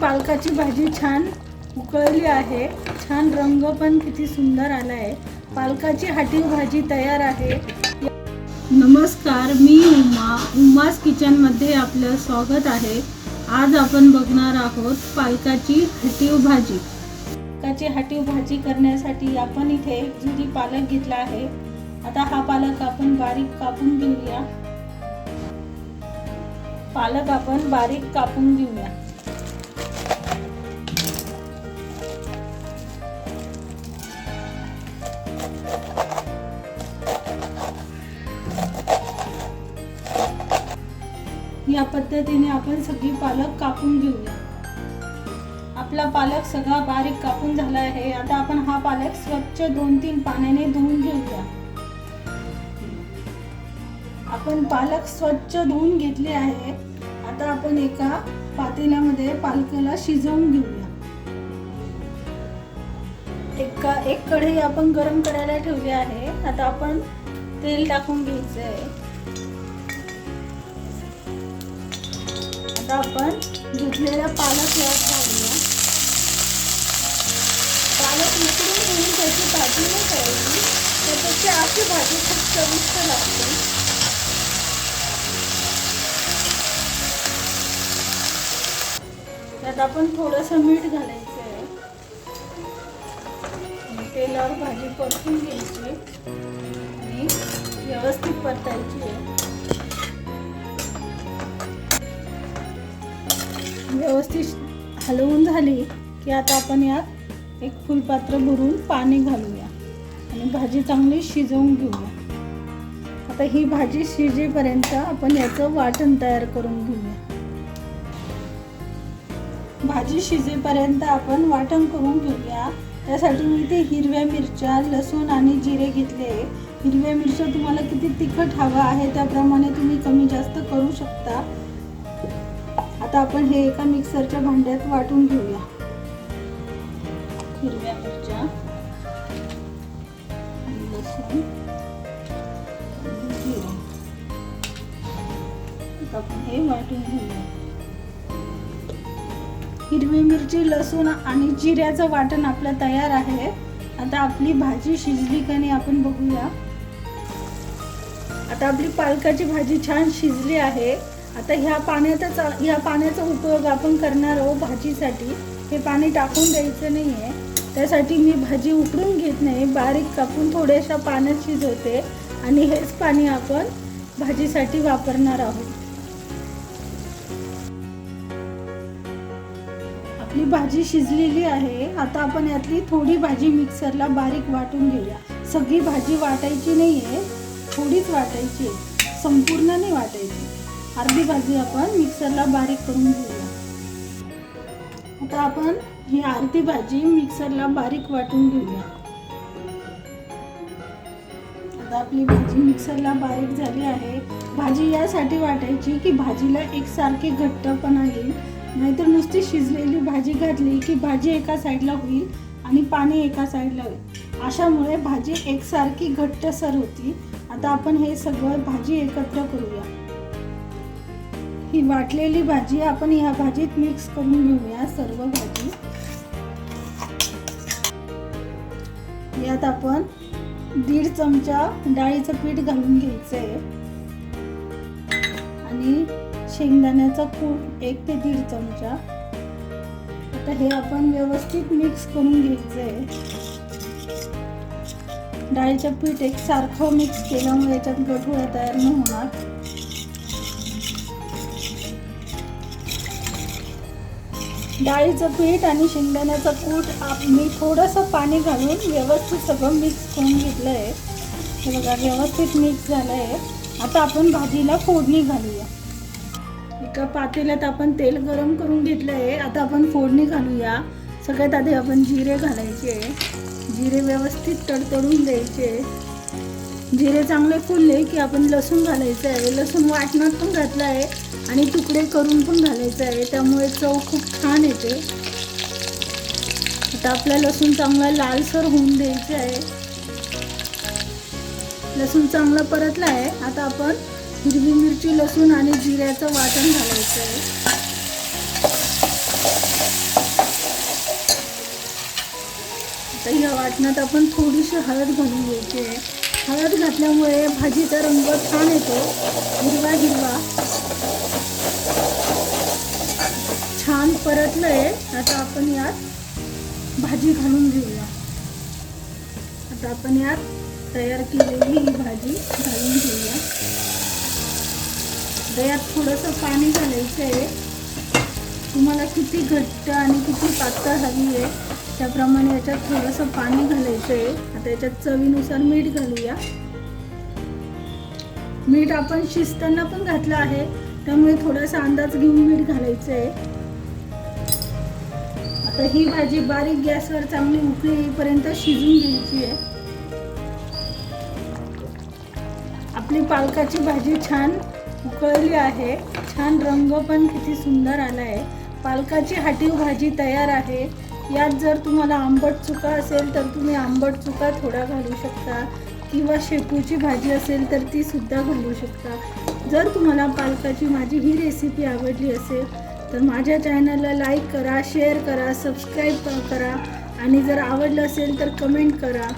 पालकाची भाजी छान उकळली आहे. छान रंग पण किती सुंदर आला आहे पालकाची हाटीव भाजी तयार आहे. नमस्कार मी उमा. उमास किचनमध्ये आपलं स्वागत आहे. आज आपण बघणार आहोत पालकाची हटीव भाजी. पालकाची हटीव भाजी करण्यासाठी आपण इथे एक पालक घेतला आहे. आता हा पालक आपण बारीक कापून घेऊया. पालक आपण बारीक कापून घेऊया. या पद्धतीने आपण सगळी पालक कापून घेऊया. आपला पालक सगळा बारीक कापून झाला आहे. आता आपण हा पालक स्वच्छ दोन तीन पाण्याने धुवून घेऊया. आपण पालक स्वच्छ धुवून घेतले आहे. आता आपण एका पातेल्यामध्ये पालकाला शिजवून घेऊया. एका एक कढई आपण गरम करायला ठेवली आहे. आता आपण तेल टाकून घ्यायचं आहे आता आपण धुतलेला पालक यात घालूया. पालक उकडून घेऊन त्याची भाजी नाही करायची. तर त्याची आखी भाजी खूप चविष्ट लागते. त्यात आपण थोडंसं मीठ घालायचं आहे तेलावर भाजी परतून घ्यायची. आणि व्यवस्थित परतायची आहे. व्यवस्थित हलवून झाली की आता आपण यात एक फुलपात्र भरून पाणी घालूया आणि भाजी चांगली शिजवून घेऊया. आता ही भाजी शिजेपर्यंत आपण याचं वाटण तयार करून घेऊया. भाजी शिजेपर्यंत आपण वाटण करून घेऊया. त्यासाठी मी इथे हिरव्या मिरच्या लसूण आणि जिरे घेतले हिरव्या मिरच्या तुम्हाला किती तिखट हवं आहे त्याप्रमाणे तुम्ही कमी जास्त करू शकता. आता आपण हे एका मिक्सरच्या भांड्यात वाटून घेऊया. हिरव्या मिरच्या लसूण आता आपण हे वाटून घेऊया. हिरवी मिरची लसूण आणि जिऱ्याचं वाटण आपलं तयार आहे. आता आपली भाजी शिजली का नाही आपण बघूया. आता आपली पालकाची भाजी छान शिजली आहे. आता ह्या पाण्याचा ह्या पाण्याचा उपयोग आपण करणार आहोत भाजीसाठी. हे पाणी टाकून द्यायचं नाही आहे त्यासाठी मी भाजी उकडून घेत नाही बारीक कापून थोड्याशा पाण्यात शिजवते आणि हेच पाणी आपण भाजीसाठी वापरणार आहोत. आपली भाजी शिजलेली आहे. आता आपण यातली थोडी भाजी मिक्सरला बारीक वाटून घेऊया. सगळी भाजी वाटायची नाही आहे थोडीच वाटायची आहे. संपूर्ण नाही वाटायची. अर्धी भाजी आपण मिक्सरला बारीक करून घेऊया. आता आपण ही अर्धी भाजी मिक्सरला बारीक वाटून घेऊया. आता आपली भाजी मिक्सरला बारीक झाली आहे. भाजी यासाठी वाटायची की भाजीला एकसारखे घट्टपणा येईल. नाहीतर नुसती शिजलेली भाजी घातली की भाजी एका साईडला होईल आणि पाणी एका साईडला होईल. अशामुळे भाजी एकसारखी घट्टसर होती. आता आपण हे सगळं भाजी एकत्र करूया. ही वाटलेली भाजी आपण ह्या भाजीत मिक्स करून घेऊया सर्व भाजी. यात आपण दीड चमचा डाळीचं पीठ घालून घ्यायचं आहे आणि शेंगदाण्याचा कूट एक ते दीड चमचा. आता हे आपण व्यवस्थित मिक्स करून घ्यायचं आहे डाळीचं पीठ एक सारखं मिक्स केल्यामुळे याच्यात गठुळा तयार न होणार. डाळीचं पीठ आणि शेंगदाण्याचं कूट आप मी थोडंसं पाणी घालून व्यवस्थित सगळं मिक्स करून घेतलं आहे हे बघा व्यवस्थित मिक्स झालं आहे आता आपण भाजीला फोडणी घालूया. एका पातेल्यात आपण तेल गरम करून घेतलं आहे आता आपण फोडणी घालूया. सगळ्यात आधी आपण जिरे घालायचे. जिरे व्यवस्थित तडतडून द्यायचे. जिरे चांगले फुलले की आपण लसूण घालायचं आहे. लसूण वाटणात पण घातलं आहे आणि तुकडे करून पण घालायचं आहे. त्यामुळे चव खूप छान येते. आता आपला लसूण चांगला लालसर होऊन द्यायचं आहे. लसूण चांगला परतला आहे. आता आपण हिरवी मिरची लसूण आणि जिऱ्याचं वाटण घालायचं आहे. आता या वाटणात आपण थोडीशी हळद घालून घ्यायची आहे. हळद घातल्यामुळे भाजीचा रंग छान येतो. हिरवा हिरवा. छान परतलं आहे आता आपण यात भाजी घालून घेऊया. आता आपण यात तयार केलेली ही भाजी घालून घेऊया. आता यात थोडंसं पाणी घालायचं आहे तुम्हाला किती घट्ट आणि किती पातळ हवी आहे त्याप्रमाणे याच्यात थोडंसं पाणी घालायचं आहे आता याच्यात चवीनुसार मीठ घालूया. मीठ आपण शिजताना पण घातलं आहे त्यामुळे थोडासा अंदाज घेऊन मीठ घालायचं आहे आता ही भाजी बारीक गॅसवर चांगली उकळी येईपर्यंत शिजून घ्यायची आहे. आपली पालकाची भाजी छान उकळली आहे छान रंग पण किती सुंदर आला आहे पालकाची हाटीव भाजी तयार आहे. यात जर तुम्हाला आंबट चुका असेल तर तुम्ही आंबट चुका थोडा घालू शकता. किंवा शेपूची भाजी असेल तर ती सुद्धा घालू शकता. जर तुम्हाला पालकाची माझी ही रेसिपी आवडली असेल तर माझ्या चॅनलला लाईक करा शेअर करा सबस्क्राईब करा. आणि जर आवडलं असेल तर कमेंट करा.